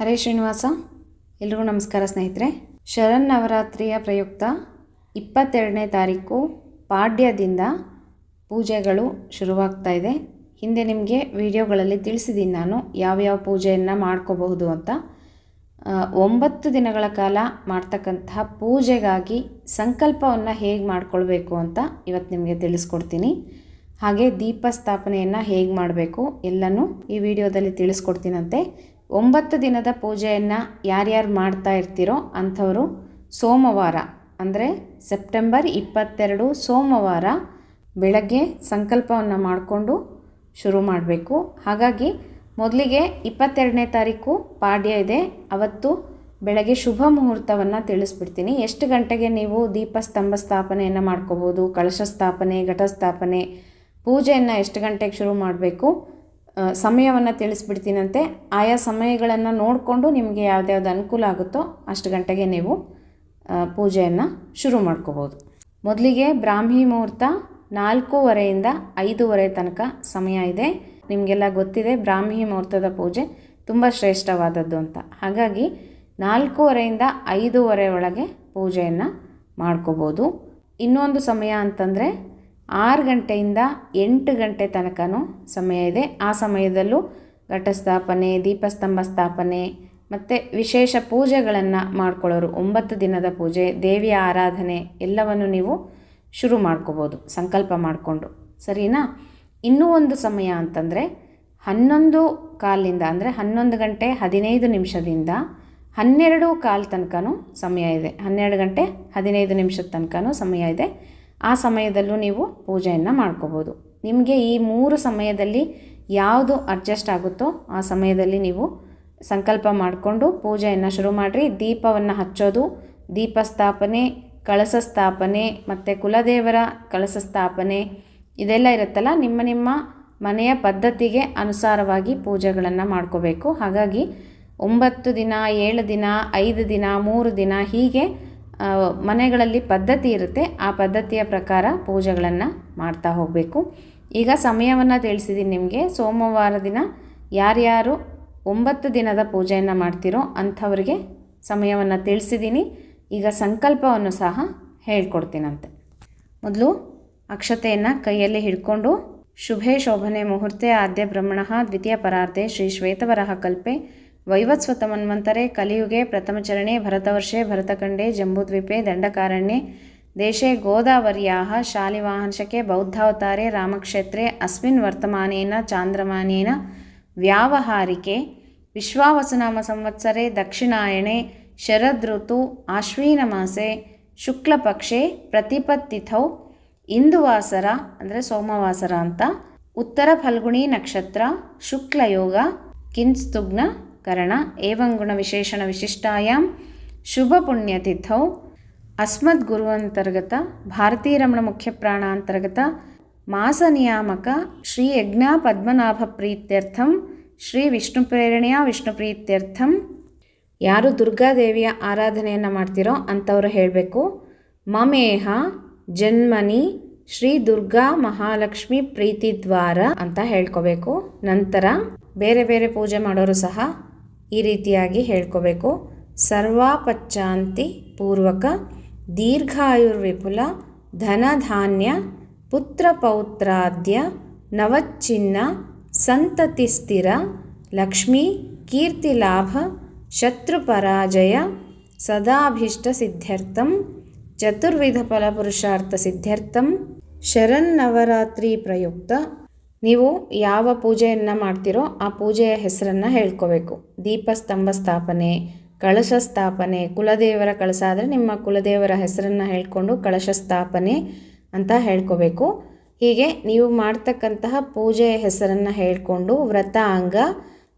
ಹರೇ ಶ್ರೀನಿವಾಸ, ಎಲ್ರಿಗೂ ನಮಸ್ಕಾರ ಸ್ನೇಹಿತರೆ. ಶರನ್ನವರಾತ್ರಿಯ ಪ್ರಯುಕ್ತ ಇಪ್ಪತ್ತೆರಡನೇ ತಾರೀಕು ಪಾಡ್ಯದಿಂದ ಪೂಜೆಗಳು ಶುರುವಾಗ್ತಾ ಇದೆ. ಹಿಂದೆ ನಿಮಗೆ ವಿಡಿಯೋಗಳಲ್ಲಿ ತಿಳಿಸಿದ್ದೀನಿ ನಾನು ಯಾವ್ಯಾವ ಪೂಜೆಯನ್ನು ಮಾಡ್ಕೋಬಹುದು ಅಂತ. ಒಂಬತ್ತು ದಿನಗಳ ಕಾಲ ಮಾಡ್ತಕ್ಕಂತಹ ಪೂಜೆಗಾಗಿ ಸಂಕಲ್ಪವನ್ನು ಹೇಗೆ ಮಾಡ್ಕೊಳ್ಬೇಕು ಅಂತ ಇವತ್ತು ನಿಮಗೆ ತಿಳಿಸ್ಕೊಡ್ತೀನಿ. ಹಾಗೆ ದೀಪ ಸ್ಥಾಪನೆಯನ್ನು ಹೇಗೆ ಮಾಡಬೇಕು ಎಲ್ಲನೂ ಈ ವಿಡಿಯೋದಲ್ಲಿ ತಿಳಿಸ್ಕೊಡ್ತೀನಂತೆ. ಒಂಬತ್ತು ದಿನದ ಪೂಜೆಯನ್ನು ಯಾರ್ಯಾರು ಮಾಡ್ತಾ ಇರ್ತೀರೋ ಅಂಥವರು ಸೋಮವಾರ, ಅಂದರೆ ಸೆಪ್ಟೆಂಬರ್ ಇಪ್ಪತ್ತೆರಡು ಸೋಮವಾರ ಬೆಳಗ್ಗೆ ಸಂಕಲ್ಪವನ್ನು ಮಾಡಿಕೊಂಡು ಶುರು ಮಾಡಬೇಕು. ಹಾಗಾಗಿ ಮೊದಲಿಗೆ ಇಪ್ಪತ್ತೆರಡನೇ ತಾರೀಕು ಪಾಡ್ಯ ಇದೆ. ಅವತ್ತು ಬೆಳಗ್ಗೆ ಶುಭ ಮುಹೂರ್ತವನ್ನು ತಿಳಿಸ್ಬಿಡ್ತೀನಿ. ಎಷ್ಟು ಗಂಟೆಗೆ ನೀವು ದೀಪಸ್ತಂಭ ಸ್ಥಾಪನೆಯನ್ನು ಮಾಡ್ಕೋಬೋದು ಕಳಶ ಸ್ಥಾಪನೆ ಘಟಸ್ಥಾಪನೆ ಪೂಜೆಯನ್ನು ಎಷ್ಟು ಗಂಟೆಗೆ ಶುರು ಮಾಡಬೇಕು? ಸಮಯವನ್ನು ತಿಳಿಸ್ಬಿಡ್ತೀನಂತೆ. ಆಯಾ ಸಮಯಗಳನ್ನು ನೋಡಿಕೊಂಡು ನಿಮಗೆ ಯಾವ್ದ್ಯಾವ್ದು ಅನುಕೂಲ ಆಗುತ್ತೋ ಅಷ್ಟು ಗಂಟೆಗೆ ನೀವು ಪೂಜೆಯನ್ನು ಶುರು ಮಾಡ್ಕೋಬೋದು. ಮೊದಲಿಗೆ ಬ್ರಾಹ್ಮಿ ಮುಹೂರ್ತ ನಾಲ್ಕೂವರೆಯಿಂದ ಐದೂವರೆ ತನಕ ಸಮಯ ಇದೆ. ನಿಮಗೆಲ್ಲ ಗೊತ್ತಿದೆ, ಬ್ರಾಹ್ಮಿ ಮುಹೂರ್ತದ ಪೂಜೆ ತುಂಬ ಶ್ರೇಷ್ಠವಾದದ್ದು ಅಂತ. ಹಾಗಾಗಿ ನಾಲ್ಕೂವರೆಯಿಂದ ಐದೂವರೆ ಒಳಗೆ ಪೂಜೆಯನ್ನು ಮಾಡ್ಕೋಬೋದು. ಇನ್ನೊಂದು ಸಮಯ ಅಂತಂದರೆ ಆರು ಗಂಟೆಯಿಂದ ಎಂಟು ಗಂಟೆ ತನಕನೂ ಸಮಯ ಇದೆ. ಆ ಸಮಯದಲ್ಲೂ ಘಟಸ್ಥಾಪನೆ, ದೀಪಸ್ತಂಭ ಸ್ಥಾಪನೆ ಮತ್ತು ವಿಶೇಷ ಪೂಜೆಗಳನ್ನು ಮಾಡ್ಕೊಳ್ಳೋರು. ಒಂಬತ್ತು ದಿನದ ಪೂಜೆ, ದೇವಿಯ ಆರಾಧನೆ ಎಲ್ಲವನ್ನು ನೀವು ಶುರು ಮಾಡ್ಕೋಬೋದು, ಸಂಕಲ್ಪ ಮಾಡಿಕೊಂಡು. ಸರಿನಾ? ಇನ್ನೂ ಒಂದು ಸಮಯ ಅಂತಂದರೆ ಹನ್ನೊಂದು ಕಾಲಿಂದ ಅಂದರೆ ಹನ್ನೊಂದು ಗಂಟೆ ಹದಿನೈದು ನಿಮಿಷದಿಂದ ಹನ್ನೆರಡು ಕಾಲು ತನಕನೂ ಸಮಯ ಇದೆ. ಹನ್ನೆರಡು ಗಂಟೆ ಹದಿನೈದು ನಿಮಿಷದ ತನಕನೂ ಸಮಯ ಇದೆ. ಆ ಸಮಯದಲ್ಲೂ ನೀವು ಪೂಜೆಯನ್ನು ಮಾಡ್ಕೋಬೋದು. ನಿಮಗೆ ಈ ಮೂರು ಸಮಯದಲ್ಲಿ ಯಾವುದು ಅಡ್ಜಸ್ಟ್ ಆಗುತ್ತೋ ಆ ಸಮಯದಲ್ಲಿ ನೀವು ಸಂಕಲ್ಪ ಮಾಡಿಕೊಂಡು ಪೂಜೆಯನ್ನು ಶುರು ಮಾಡಿರಿ. ದೀಪವನ್ನು ಹಚ್ಚೋದು ದೀಪ ಸ್ಥಾಪನೆ ಕಳಸ ಸ್ಥಾಪನೆ ಮತ್ತು ಕುಲದೇವರ ಕಳಸ ಸ್ಥಾಪನೆ ಇದೆಲ್ಲ ಇರುತ್ತಲ್ಲ, ನಿಮ್ಮ ನಿಮ್ಮ ಮನೆಯ ಪದ್ಧತಿಗೆ ಅನುಸಾರವಾಗಿ ಪೂಜೆಗಳನ್ನು ಮಾಡ್ಕೋಬೇಕು. ಹಾಗಾಗಿ ಒಂಬತ್ತು ದಿನ, ಏಳು ದಿನ, ಐದು ದಿನ, ಮೂರು ದಿನ ಹೀಗೆ ಮನೆಗಳಲ್ಲಿ ಪದ್ಧತಿ ಇರುತ್ತೆ. ಆ ಪದ್ಧತಿಯ ಪ್ರಕಾರ ಪೂಜೆಗಳನ್ನು ಮಾಡ್ತಾ ಹೋಗಬೇಕು. ಈಗ ಸಮಯವನ್ನು ತಿಳಿಸಿದ್ದೀನಿ ನಿಮಗೆ. ಸೋಮವಾರ ದಿನ ಯಾರ್ಯಾರು ಒಂಬತ್ತು ದಿನದ ಪೂಜೆಯನ್ನು ಮಾಡ್ತೀರೋ ಅಂಥವ್ರಿಗೆ ಸಮಯವನ್ನು ತಿಳಿಸಿದ್ದೀನಿ ಈಗ ಸಂಕಲ್ಪವನ್ನು ಸಹ ಹೇಳ್ಕೊಡ್ತೀನಂತೆ. ಮೊದಲು ಅಕ್ಷತೆಯನ್ನು ಕೈಯಲ್ಲಿ ಹಿಡ್ಕೊಂಡು ಶುಭೆ ಶೋಭನೆ ಮುಹೂರ್ತೆ ಆದ್ಯ ಬ್ರಹ್ಮಣ ದ್ವಿತೀಯ ಪರಾರ್ಧೆ ಶ್ರೀ ಶ್ವೇತವರಹ ಕಲ್ಪೆ ವೈವತ್ಸ್ವತ ಮನ್ವಂತರೆ ಕಲಿಯುಗೆ ಪ್ರಥಮಚರಣೆ ಭರತವರ್ಷೆ ಭರತಖಂಡೆ, ಜಂಬೂದ್ವೀಪೆ ದಂಡಕಾರಣ್ಯೆ, ದೇಶೆ ಗೋದಾವರ್ಯಾಹ ಶಾಲಿವಾಹಂಶಕ್ಕೆ ಬೌದ್ಧಾವತಾರೆ, ರಾಮಕ್ಷೇತ್ರೆ, ಅಸ್ಮಿನ್ ವರ್ತಮಾನೇನ, ಚಾಂದ್ರಮಾನೇನ, ವ್ಯಾವಹಾರಿಕೆ, ವಿಶ್ವಾವಸುನಾಮ ಸಂವತ್ಸರೆ, ದಕ್ಷಿಣಾಯಣೆ, ಶರದೃತು ಆಶ್ವೀನಮಾಸೆ ಶುಕ್ಲಪಕ್ಷೆ, ಪ್ರತಿಪತ್ತಿಥೌ, ಇಂದುವಾಸರ, ಅಂದರೆ ಸೋಮವಾಸರ ಅಂತ, ಉತ್ತರ ಫಲ್ಗುಣಿ ನಕ್ಷತ್ರ, ಶುಕ್ಲಯೋಗ ಕಿಂಸ್ತುಗ್ನ ಕರಣ ಏವಂಗುಣ ವಿಶೇಷಣ ವಿಶಿಷ್ಟಾಯಾಂ ಶುಭ ಪುಣ್ಯತಿಥೌ ಅಸ್ಮದ್ ಗುರುವಂತರ್ಗತ, ಭಾರತೀ ರಮಣ ಮುಖ್ಯ ಪ್ರಾಣಾಂತರ್ಗತ, ಮಾಸ ನಿಯಾಮಕ ಶ್ರೀ ಯಜ್ಞ ಪದ್ಮನಾಭ ಪ್ರೀತ್ಯರ್ಥಂ, ಶ್ರೀ ವಿಷ್ಣು ಪ್ರೇರಣೆಯ ವಿಷ್ಣು ಪ್ರೀತ್ಯರ್ಥಂ. ಯಾರು ದುರ್ಗಾದೇವಿಯ ಆರಾಧನೆಯನ್ನು ಮಾಡ್ತಿರೋ ಅಂಥವ್ರು ಹೇಳಬೇಕು. ಮಮೇಹ ಜನ್ಮನಿ ಶ್ರೀ ದುರ್ಗಾ ಮಹಾಲಕ್ಷ್ಮಿ ಪ್ರೀತಿದ್ವಾರ ಅಂತ ಹೇಳ್ಕೋಬೇಕು. ನಂತರ ಬೇರೆ ಬೇರೆ ಪೂಜೆ ಮಾಡೋರು ಸಹ ಈ ರೀತಿಯಾಗಿ ಹೇಳ್ಕೋಬೇಕು. ಸರ್ವಾಪಚ್ಚಾಂತಿ ಪೂರ್ವಕ ದೀರ್ಘಾಯುರ್ವಿಪುಲ ಧನಧಾನ್ಯ ಪುತ್ರ ಪೌತ್ರಾದ್ಯ ನವಚ್ಚಿನ್ನ ಸಂತತಿ ಸ್ಥಿರ ಲಕ್ಷ್ಮೀ ಕೀರ್ತಿ ಲಾಭ ಶತ್ರು ಪರಾಜಯ ಸದಾಭೀಷ್ಟ ಸಿದ್ಧ್ಯರ್ಥಂ ಚತುರ್ವಿಧ ಫಲಪುರುಷಾರ್ಥ ಸಿದ್ಧ್ಯರ್ಥಂ ಶರನ್ನವರಾತ್ರಿ ಪ್ರಯುಕ್ತ ನೀವು ಯಾವ ಪೂಜೆಯನ್ನು ಮಾಡ್ತೀರೋ ಆ ಪೂಜೆಯ ಹೆಸರನ್ನು ಹೇಳ್ಕೋಬೇಕು. ದೀಪಸ್ತಂಭ ಸ್ಥಾಪನೆ ಕಳಶ ಸ್ಥಾಪನೆ ಕುಲದೇವರ ಕಳಶ ಆದರೆ ನಿಮ್ಮ ಕುಲದೇವರ ಹೆಸರನ್ನು ಹೇಳ್ಕೊಂಡು ಕಳಶ ಸ್ಥಾಪನೆ ಅಂತ ಹೇಳ್ಕೋಬೇಕು. ಹೀಗೆ ನೀವು ಮಾಡ್ತಕ್ಕಂತಹ ಪೂಜೆಯ ಹೆಸರನ್ನು ಹೇಳ್ಕೊಂಡು ವ್ರತಾಂಗ,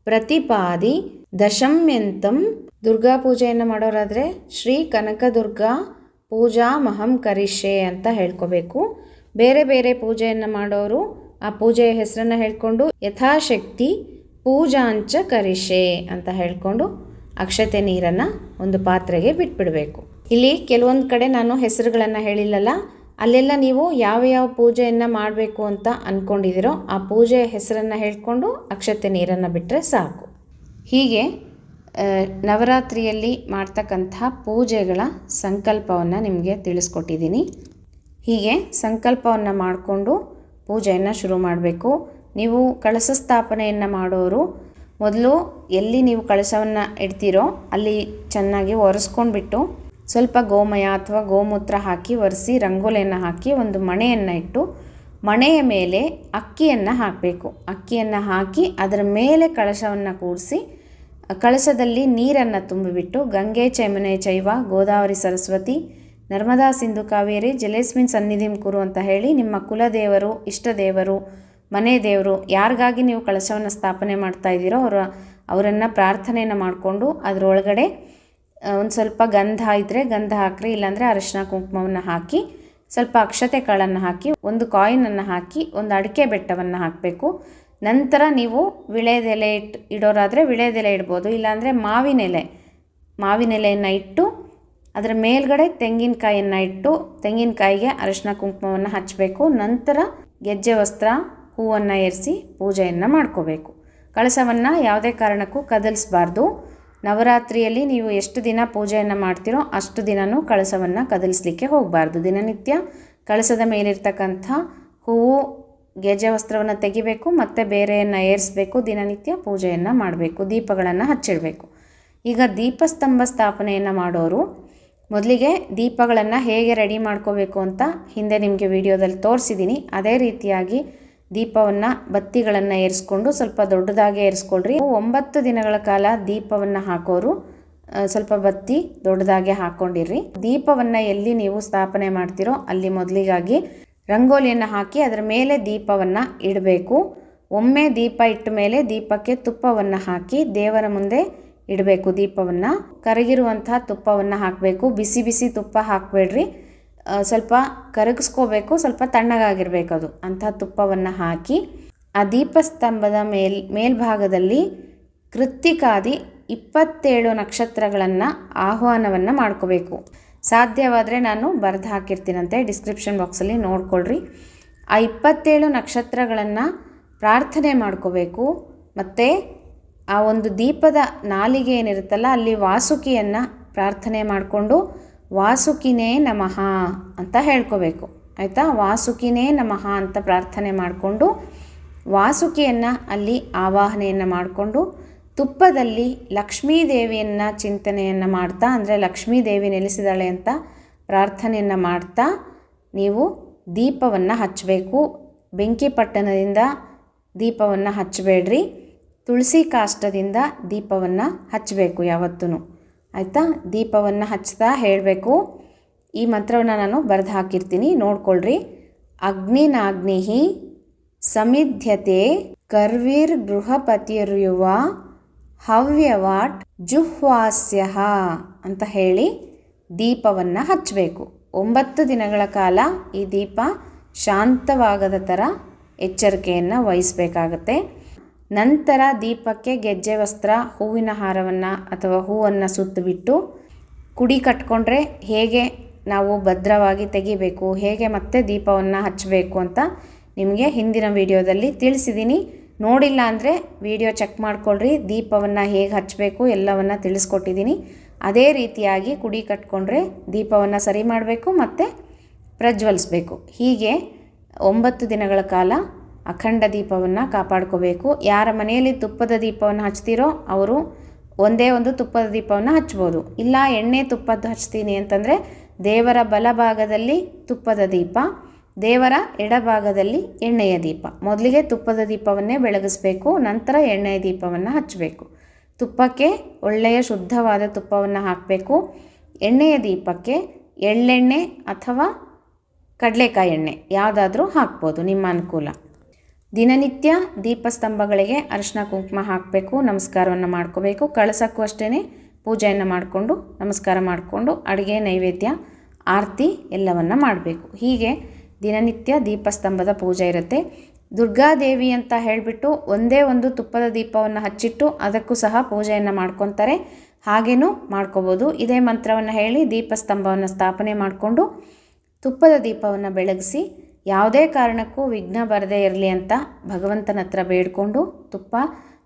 ಪ್ರತಿಪಾದಿ, ದಶಮ್ಯಂತಂ. ದುರ್ಗಾ ಪೂಜೆಯನ್ನು ಮಾಡೋರಾದರೆ ಶ್ರೀ ಕನಕದುರ್ಗಾ ಪೂಜಾ ಮಹಂ ಕರಿಷೆ ಅಂತ ಹೇಳ್ಕೋಬೇಕು. ಬೇರೆ ಬೇರೆ ಪೂಜೆಯನ್ನು ಮಾಡೋರು ಆ ಪೂಜೆಯ ಹೆಸರನ್ನು ಹೇಳಿಕೊಂಡು ಯಥಾಶಕ್ತಿ ಪೂಜಾಂಚ ಕರಿಷೆ ಅಂತ ಹೇಳಿಕೊಂಡು ಅಕ್ಷತೆ ನೀರನ್ನು ಒಂದು ಪಾತ್ರೆಗೆ ಬಿಟ್ಬಿಡಬೇಕು. ಇಲ್ಲಿ ಕೆಲವೊಂದು ಕಡೆ ನಾನು ಹೆಸರುಗಳನ್ನು ಹೇಳಿಲ್ಲಲ್ಲ, ಅಲ್ಲೆಲ್ಲ ನೀವು ಯಾವ ಯಾವ ಪೂಜೆಯನ್ನು ಮಾಡಬೇಕು ಅಂತ ಅಂದ್ಕೊಂಡಿದ್ದೀರೋ ಆ ಪೂಜೆಯ ಹೆಸರನ್ನು ಹೇಳಿಕೊಂಡು ಅಕ್ಷತೆ ನೀರನ್ನು ಬಿಟ್ಟರೆ ಸಾಕು. ಹೀಗೆ ನವರಾತ್ರಿಯಲ್ಲಿ ಮಾಡ್ತಕ್ಕಂಥ ಪೂಜೆಗಳ ಸಂಕಲ್ಪವನ್ನು ನಿಮಗೆ ತಿಳಿಸ್ಕೊಟ್ಟಿದ್ದೀನಿ. ಹೀಗೆ ಸಂಕಲ್ಪವನ್ನು ಮಾಡಿಕೊಂಡು ಪೂಜೆಯನ್ನು ಶುರು ಮಾಡಬೇಕು. ನೀವು ಕಳಶ ಸ್ಥಾಪನೆಯನ್ನು ಮಾಡೋರು, ಮೊದಲು ಎಲ್ಲಿ ನೀವು ಕಳಶವನ್ನು ಇಡ್ತೀರೋ ಅಲ್ಲಿ ಚೆನ್ನಾಗಿ ಒರೆಸ್ಕೊಂಡ್ಬಿಟ್ಟು ಸ್ವಲ್ಪ ಗೋಮಯ ಅಥವಾ ಗೋಮೂತ್ರ ಹಾಕಿ ಒರೆಸಿ ರಂಗೋಲಿಯನ್ನು ಹಾಕಿ ಒಂದು ಮಣೆಯನ್ನು ಇಟ್ಟು ಮಣೆಯ ಮೇಲೆ ಅಕ್ಕಿಯನ್ನು ಹಾಕಬೇಕು. ಅಕ್ಕಿಯನ್ನು ಹಾಕಿ ಅದರ ಮೇಲೆ ಕಳಶವನ್ನು ಕೂಡಿಸಿ ಕಳಶದಲ್ಲಿ ನೀರನ್ನು ತುಂಬಿಬಿಟ್ಟು ಗಂಗೆ, ಚೈಮನೆ, ಚೈವ, ಗೋದಾವರಿ, ಸರಸ್ವತಿ ನರ್ಮದಾ ಸಿಂಧು ಕಾವೇರಿ ಜಲೇಸ್ಮಿನ್ ಸನ್ನಿಧಿಂ ಕುರು ಅಂತ ಹೇಳಿ ನಿಮ್ಮ ಕುಲದೇವರು ಇಷ್ಟ ದೇವರು ಮನೆ ದೇವರು ಯಾರಿಗಾಗಿ ನೀವು ಕಳಶವನ್ನು ಸ್ಥಾಪನೆ ಮಾಡ್ತಾ ಇದ್ದೀರೋ ಅವರ, ಅವರನ್ನು ಪ್ರಾರ್ಥನೆಯನ್ನು ಮಾಡಿಕೊಂಡು ಅದರೊಳಗಡೆ ಒಂದು ಸ್ವಲ್ಪ ಗಂಧ ಇದ್ದರೆ ಗಂಧ ಹಾಕ್ರಿ, ಇಲ್ಲಾಂದರೆ ಅರಶಿನ ಕುಂಕುಮವನ್ನು ಹಾಕಿ, ಸ್ವಲ್ಪ ಅಕ್ಷತೆ ಕಾಳನ್ನು ಹಾಕಿ, ಒಂದು ಕಾಯಿನನ್ನು ಹಾಕಿ, ಒಂದು ಅಡಿಕೆ ಬೆಟ್ಟವನ್ನು ಹಾಕಬೇಕು. ನಂತರ ನೀವು ವಿಳೆದೆಲೆ ಇಟ್ಟು ಇಡೋರಾದರೆ ವಿಳೆದೆಲೆ ಇಡ್ಬೋದು, ಇಲ್ಲಾಂದರೆ ಮಾವಿನೆಲೆ ಮಾವಿನೆಲೆಯನ್ನು ಇಟ್ಟು ಅದರ ಮೇಲ್ಗಡೆ ತೆಂಗಿನಕಾಯಿಯನ್ನು ಇಟ್ಟು ತೆಂಗಿನಕಾಯಿಗೆ ಅರಿಶಿನ ಕುಂಕುಮವನ್ನು ಹಚ್ಚಬೇಕು ನಂತರ ಗೆಜ್ಜೆ ವಸ್ತ್ರ, ಹೂವನ್ನು ಏರಿಸಿ ಪೂಜೆಯನ್ನು ಮಾಡ್ಕೋಬೇಕು. ಕಳಸವನ್ನು ಯಾವುದೇ ಕಾರಣಕ್ಕೂ ಕದಲಿಸಬಾರ್ದು. ನವರಾತ್ರಿಯಲ್ಲಿ ನೀವು ಎಷ್ಟು ದಿನ ಪೂಜೆಯನ್ನು ಮಾಡ್ತೀರೋ ಅಷ್ಟು ದಿನವೂ ಕಳಸವನ್ನು ಕದಲಿಸ್ಲಿಕ್ಕೆ ಹೋಗಬಾರ್ದು. ದಿನನಿತ್ಯ ಕಳಸದ ಮೇಲಿರ್ತಕ್ಕಂಥ ಹೂವು, ಗೆಜ್ಜೆ ವಸ್ತ್ರವನ್ನು ತೆಗಿಬೇಕು, ಮತ್ತು ಬೇರೆಯನ್ನು ಏರಿಸಬೇಕು, ದಿನನಿತ್ಯ ಪೂಜೆಯನ್ನು ಮಾಡಬೇಕು, ದೀಪಗಳನ್ನು ಹಚ್ಚಿಡಬೇಕು. ಈಗ ದೀಪಸ್ತಂಭ ಸ್ಥಾಪನೆಯನ್ನು ಮಾಡೋರು ಮೊದಲಿಗೆ ದೀಪಗಳನ್ನು ಹೇಗೆ ರೆಡಿ ಮಾಡ್ಕೋಬೇಕು ಅಂತ ಹಿಂದೆ ನಿಮಗೆ ವಿಡಿಯೋದಲ್ಲಿ ತೋರಿಸಿದ್ದೀನಿ ಅದೇ ರೀತಿಯಾಗಿ ದೀಪವನ್ನು ಬತ್ತಿಗಳನ್ನು ಏರಿಸ್ಕೊಂಡು ಸ್ವಲ್ಪ ದೊಡ್ಡದಾಗಿ ಏರಿಸ್ಕೊಳ್ರಿ. ಒಂಬತ್ತು ದಿನಗಳ ಕಾಲ ದೀಪವನ್ನು ಹಾಕೋರು ಸ್ವಲ್ಪ ಬತ್ತಿ ದೊಡ್ಡದಾಗೆ ಹಾಕ್ಕೊಂಡಿರ್ರಿ ದೀಪವನ್ನು ಎಲ್ಲಿ ನೀವು ಸ್ಥಾಪನೆ ಮಾಡ್ತೀರೋ ಅಲ್ಲಿ ಮೊದಲಿಗಾಗಿ ರಂಗೋಲಿಯನ್ನು ಹಾಕಿ ಅದರ ಮೇಲೆ ದೀಪವನ್ನು ಇಡಬೇಕು. ಒಮ್ಮೆ ದೀಪ ಇಟ್ಟ ಮೇಲೆ ದೀಪಕ್ಕೆ ತುಪ್ಪವನ್ನು ಹಾಕಿ ದೇವರ ಮುಂದೆ ಇಡಬೇಕು ದೀಪವನ್ನು. ಕರಗಿರುವಂಥ ತುಪ್ಪವನ್ನು ಹಾಕಬೇಕು. ಬಿಸಿ ಬಿಸಿ ತುಪ್ಪ ಹಾಕಬೇಡ್ರಿ. ಸ್ವಲ್ಪ ಕರಗಿಸ್ಕೋಬೇಕು, ಸ್ವಲ್ಪ ತಣ್ಣಗಾಗಿರ್ಬೇಕು ಅದು. ಅಂಥ ತುಪ್ಪವನ್ನು ಹಾಕಿ ಆ ದೀಪಸ್ತಂಭದ ಮೇಲ್, ಮೇಲ್ಭಾಗದಲ್ಲಿ ಕೃತ್ತಿಕಾದಿ ಇಪ್ಪತ್ತೇಳು ನಕ್ಷತ್ರಗಳನ್ನು ಆಹ್ವಾನವನ್ನು ಮಾಡ್ಕೋಬೇಕು. ಸಾಧ್ಯವಾದರೆ ನಾನು ಬರೆದು ಹಾಕಿರ್ತೀನಂತೆ, ಡಿಸ್ಕ್ರಿಪ್ಷನ್ ಬಾಕ್ಸಲ್ಲಿ ನೋಡ್ಕೊಳ್ರಿ. ಆ ಇಪ್ಪತ್ತೇಳು ನಕ್ಷತ್ರಗಳನ್ನು ಪ್ರಾರ್ಥನೆ ಮಾಡ್ಕೋಬೇಕು. ಮತ್ತು ಆ ಒಂದು ದೀಪದ ನಾಲಿಗೆ ಏನಿರುತ್ತಲ್ಲ, ಅಲ್ಲಿ ವಾಸುಕಿಯನ್ನು ಪ್ರಾರ್ಥನೆ ಮಾಡಿಕೊಂಡು, ವಾಸುಕಿನೇ ನಮಃ ಅಂತ ಹೇಳ್ಕೋಬೇಕು. ಆಯಿತಾ? ವಾಸುಕಿನೇ ನಮಃ ಅಂತ ಪ್ರಾರ್ಥನೆ ಮಾಡಿಕೊಂಡು, ವಾಸುಕಿಯನ್ನು ಅಲ್ಲಿ ಆವಾಹನೆಯನ್ನು ಮಾಡಿಕೊಂಡು, ತುಪ್ಪದಲ್ಲಿ ಲಕ್ಷ್ಮೀ ದೇವಿಯನ್ನು ಚಿಂತನೆಯನ್ನು ಮಾಡ್ತಾ, ಅಂದರೆ ಲಕ್ಷ್ಮೀ ದೇವಿ ನೆಲೆಸಿದಾಳೆ ಅಂತ ಪ್ರಾರ್ಥನೆಯನ್ನು ಮಾಡ್ತಾ, ನೀವು ದೀಪವನ್ನು ಹಚ್ಚಬೇಕು ಬೆಂಕಿ ಪಟ್ಟಣದಿಂದ ದೀಪವನ್ನು ಹಚ್ಚಬೇಡ್ರಿ. ತುಳಸಿ ಕಾಷ್ಟದಿಂದ ದೀಪವನ್ನು ಹಚ್ಚಬೇಕು ಯಾವತ್ತೂ ಆಯಿತಾ? ದೀಪವನ್ನು ಹಚ್ತಾ ಹೇಳಬೇಕು. ಈ ಮಂತ್ರವನ್ನು ನಾನು ಬರೆದು ಹಾಕಿರ್ತೀನಿ. ನೋಡ್ಕೊಳ್ರಿ. ಅಗ್ನಿನಾಗ್ನಿಹಿ ಸಮಿಧ್ಯತೆ ಕರ್ವೀರ್ ಗೃಹಪತಿರ್ಯುವ ಹವ್ಯವಾಟ್ ಜುಹ್ವಾಸ್ಯ ಅಂತ ಹೇಳಿ ದೀಪವನ್ನು ಹಚ್ಚಬೇಕು ಒಂಬತ್ತು ದಿನಗಳ ಕಾಲ ಈ ದೀಪ ಶಾಂತವಾಗದ ಥರ ಎಚ್ಚರಿಕೆಯನ್ನು ವಹಿಸಬೇಕಾಗತ್ತೆ. ನಂತರ ದೀಪಕ್ಕೆ ಗೆಜ್ಜೆ ವಸ್ತ್ರ, ಹೂವಿನ ಹಾರವನ್ನು ಅಥವಾ ಹೂವನ್ನು ಸುತ್ತಬಿಟ್ಟು ಕುಡಿ ಕಟ್ಕೊಂಡ್ರೆ ಹೇಗೆ ನಾವು ಭದ್ರವಾಗಿ ತೆಗಿಬೇಕು, ಹೇಗೆ ಮತ್ತೆ ದೀಪವನ್ನು ಹಚ್ಚಬೇಕು ಅಂತ ನಿಮಗೆ ಹಿಂದಿನ ವಿಡಿಯೋದಲ್ಲಿ ತಿಳಿಸಿದ್ದೀನಿ ನೋಡಿಲ್ಲ ಅಂದರೆ ವಿಡಿಯೋ ಚೆಕ್ ಮಾಡ್ಕೊಳ್ರಿ, ದೀಪವನ್ನು ಹೇಗೆ ಹಚ್ಚಬೇಕು ಎಲ್ಲವನ್ನು ತಿಳಿಸ್ಕೊಟ್ಟಿದ್ದೀನಿ ಅದೇ ರೀತಿಯಾಗಿ ಕುಡಿ ಕಟ್ಕೊಂಡ್ರೆ ದೀಪವನ್ನು ಸರಿ ಮಾಡಬೇಕು ಮತ್ತು ಪ್ರಜ್ವಲಿಸ್ಬೇಕು. ಹೀಗೆ ಒಂಬತ್ತು ದಿನಗಳ ಕಾಲ ಅಖಂಡ ದೀಪವನ್ನು ಕಾಪಾಡ್ಕೋಬೇಕು. ಯಾರ ಮನೆಯಲ್ಲಿ ತುಪ್ಪದ ದೀಪವನ್ನು ಹಚ್ತೀರೋ ಅವರು ಒಂದೇ ಒಂದು ತುಪ್ಪದ ದೀಪವನ್ನು ಹಚ್ಬೋದು. ಇಲ್ಲ, ಎಣ್ಣೆ ತುಪ್ಪದ್ದು ಹಚ್ತೀನಿ ಅಂತಂದರೆ ದೇವರ ಬಲಭಾಗದಲ್ಲಿ ತುಪ್ಪದ ದೀಪ, ದೇವರ ಎಡಭಾಗದಲ್ಲಿ ಎಣ್ಣೆಯ ದೀಪ. ಮೊದಲಿಗೆ ತುಪ್ಪದ ದೀಪವನ್ನೇ ಬೆಳಗಿಸ್ಬೇಕು, ನಂತರ ಎಣ್ಣೆಯ ದೀಪವನ್ನು ಹಚ್ಚಬೇಕು ತುಪ್ಪಕ್ಕೆ ಒಳ್ಳೆಯ ಶುದ್ಧವಾದ ತುಪ್ಪವನ್ನು ಹಾಕಬೇಕು. ಎಣ್ಣೆಯ ದೀಪಕ್ಕೆ ಎಳ್ಳೆಣ್ಣೆ ಅಥವಾ ಕಡಲೆಕಾಯಿ ಎಣ್ಣೆ ಯಾವುದಾದ್ರೂ ಹಾಕ್ಬೋದು, ನಿಮ್ಮ ಅನುಕೂಲ. ದಿನನಿತ್ಯ ದೀಪಸ್ತಂಭಗಳಿಗೆ ಅರಿಶಿನ ಕುಂಕುಮ ಹಾಕಬೇಕು, ನಮಸ್ಕಾರವನ್ನು ಮಾಡ್ಕೋಬೇಕು. ಕಳಸಕ್ಕೂ ಅಷ್ಟೇ ಪೂಜೆಯನ್ನು ಮಾಡಿಕೊಂಡು, ನಮಸ್ಕಾರ ಮಾಡಿಕೊಂಡು, ಅಡುಗೆ, ನೈವೇದ್ಯ, ಆರತಿ ಎಲ್ಲವನ್ನು ಮಾಡಬೇಕು. ಹೀಗೆ ದಿನನಿತ್ಯ ದೀಪಸ್ತಂಭದ ಪೂಜೆ ಇರುತ್ತೆ. ದುರ್ಗಾದೇವಿ ಅಂತ ಹೇಳಿಬಿಟ್ಟು ಒಂದೇ ಒಂದು ತುಪ್ಪದ ದೀಪವನ್ನು ಹಚ್ಚಿಟ್ಟು ಅದಕ್ಕೂ ಸಹ ಪೂಜೆಯನ್ನು ಮಾಡ್ಕೊತಾರೆ. ಹಾಗೇನೂ ಮಾಡ್ಕೋಬೋದು. ಇದೇ ಮಂತ್ರವನ್ನು ಹೇಳಿ ದೀಪಸ್ತಂಭವನ್ನು ಸ್ಥಾಪನೆ ಮಾಡಿಕೊಂಡು ತುಪ್ಪದ ದೀಪವನ್ನು ಬೆಳಗಿಸಿ ಯಾವುದೇ ಕಾರಣಕ್ಕೂ ವಿಘ್ನ ಬರದೇ ಇರಲಿ ಅಂತ ಭಗವಂತನ ಹತ್ರ ಬೇಡಿಕೊಂಡು ತುಪ್ಪ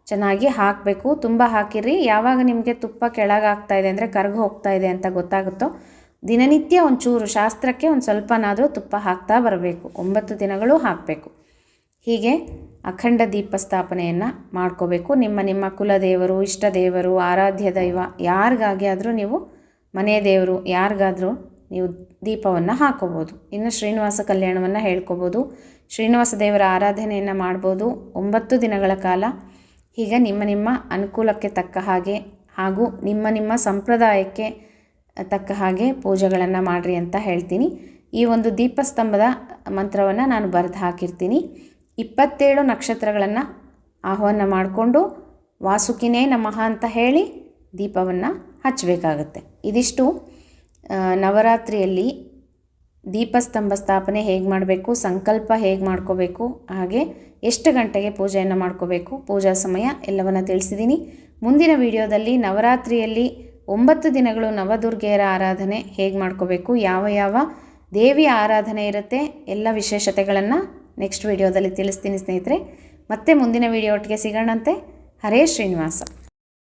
ಚೆನ್ನಾಗಿ ಹಾಕಬೇಕು. ತುಂಬ ಹಾಕಿರಿ. ಯಾವಾಗ ನಿಮಗೆ ತುಪ್ಪ ಕೆಳಗೆ ಆಗ್ತಾ ಇದೆ ಅಂದರೆ ಕರ್ಗು ಹೋಗ್ತಾ ಇದೆ ಅಂತ ಗೊತ್ತಾಗುತ್ತೋ, ದಿನನಿತ್ಯ ಒಂಚೂರು ಶಾಸ್ತ್ರಕ್ಕೆ ಒಂದು ಸ್ವಲ್ಪನಾದರೂ ತುಪ್ಪ ಹಾಕ್ತಾ ಬರಬೇಕು. ಒಂಬತ್ತು ದಿನಗಳು ಹಾಕಬೇಕು. ಹೀಗೆ ಅಖಂಡ ದೀಪ ಸ್ಥಾಪನೆಯನ್ನು ಮಾಡ್ಕೋಬೇಕು. ನಿಮ್ಮ ನಿಮ್ಮ ಕುಲದೇವರು ಇಷ್ಟ ದೇವರು ಆರಾಧ್ಯ ದೈವ ಯಾರಿಗಾಗಿ ಆದರೂ ನೀವು ಮನೆ ದೇವರು, ಯಾರಿಗಾದರೂ ನೀವು ದೀಪವನ್ನು ಹಾಕೋಬೋದು. ಇನ್ನು ಶ್ರೀನಿವಾಸ ಕಲ್ಯಾಣವನ್ನು ಹೇಳ್ಕೊಬೋದು. ಶ್ರೀನಿವಾಸ ದೇವರ ಆರಾಧನೆಯನ್ನು ಮಾಡ್ಬೋದು. ಒಂಬತ್ತು ದಿನಗಳ ಕಾಲ ಹೀಗೆ ನಿಮ್ಮ ನಿಮ್ಮ ಅನುಕೂಲಕ್ಕೆ ತಕ್ಕ ಹಾಗೆ ಹಾಗೂ ನಿಮ್ಮ ನಿಮ್ಮ ಸಂಪ್ರದಾಯಕ್ಕೆ ತಕ್ಕ ಹಾಗೆ ಪೂಜೆಗಳನ್ನು ಮಾಡಿರಿ ಅಂತ ಹೇಳ್ತೀನಿ. ಈ ಒಂದು ದೀಪಸ್ತಂಭದ ಮಂತ್ರವನ್ನು ನಾನು ಬರೆದು ಹಾಕಿರ್ತೀನಿ. ಇಪ್ಪತ್ತೇಳು ನಕ್ಷತ್ರಗಳನ್ನು ಆಹ್ವಾನ ಮಾಡಿಕೊಂಡು ವಾಸುಕಿನೇ ನಮಃ ಅಂತ ಹೇಳಿ ದೀಪವನ್ನು ಹಚ್ಚಬೇಕಾಗತ್ತೆ. ಇದಿಷ್ಟು. ನವರಾತ್ರಿಯಲ್ಲಿ ದೀಪಸ್ತಂಭ ಸ್ಥಾಪನೆ ಹೇಗೆ ಮಾಡಬೇಕು, ಸಂಕಲ್ಪ ಹೇಗೆ ಮಾಡ್ಕೋಬೇಕು, ಹಾಗೆ ಎಷ್ಟು ಗಂಟೆಗೆ ಪೂಜೆಯನ್ನು ಮಾಡ್ಕೋಬೇಕು, ಪೂಜಾ ಸಮಯ ಎಲ್ಲವನ್ನು ತಿಳಿಸಿದ್ದೀನಿ ಮುಂದಿನ ವಿಡಿಯೋದಲ್ಲಿ ನವರಾತ್ರಿಯಲ್ಲಿ ಒಂಬತ್ತು ದಿನಗಳು ನವದುರ್ಗೆಯರ ಆರಾಧನೆ ಹೇಗೆ ಮಾಡ್ಕೋಬೇಕು, ಯಾವ ಯಾವ ದೇವಿಯ ಆರಾಧನೆ ಇರುತ್ತೆ, ಎಲ್ಲ ವಿಶೇಷತೆಗಳನ್ನು ನೆಕ್ಸ್ಟ್ ವಿಡಿಯೋದಲ್ಲಿ ತಿಳಿಸ್ತೀನಿ ಸ್ನೇಹಿತರೆ. ಮತ್ತೆ ಮುಂದಿನ ವಿಡಿಯೋ ಒಟ್ಟಿಗೆ ಸಿಗೋಣಂತೆ. ಹರೇ ಶ್ರೀನಿವಾಸ.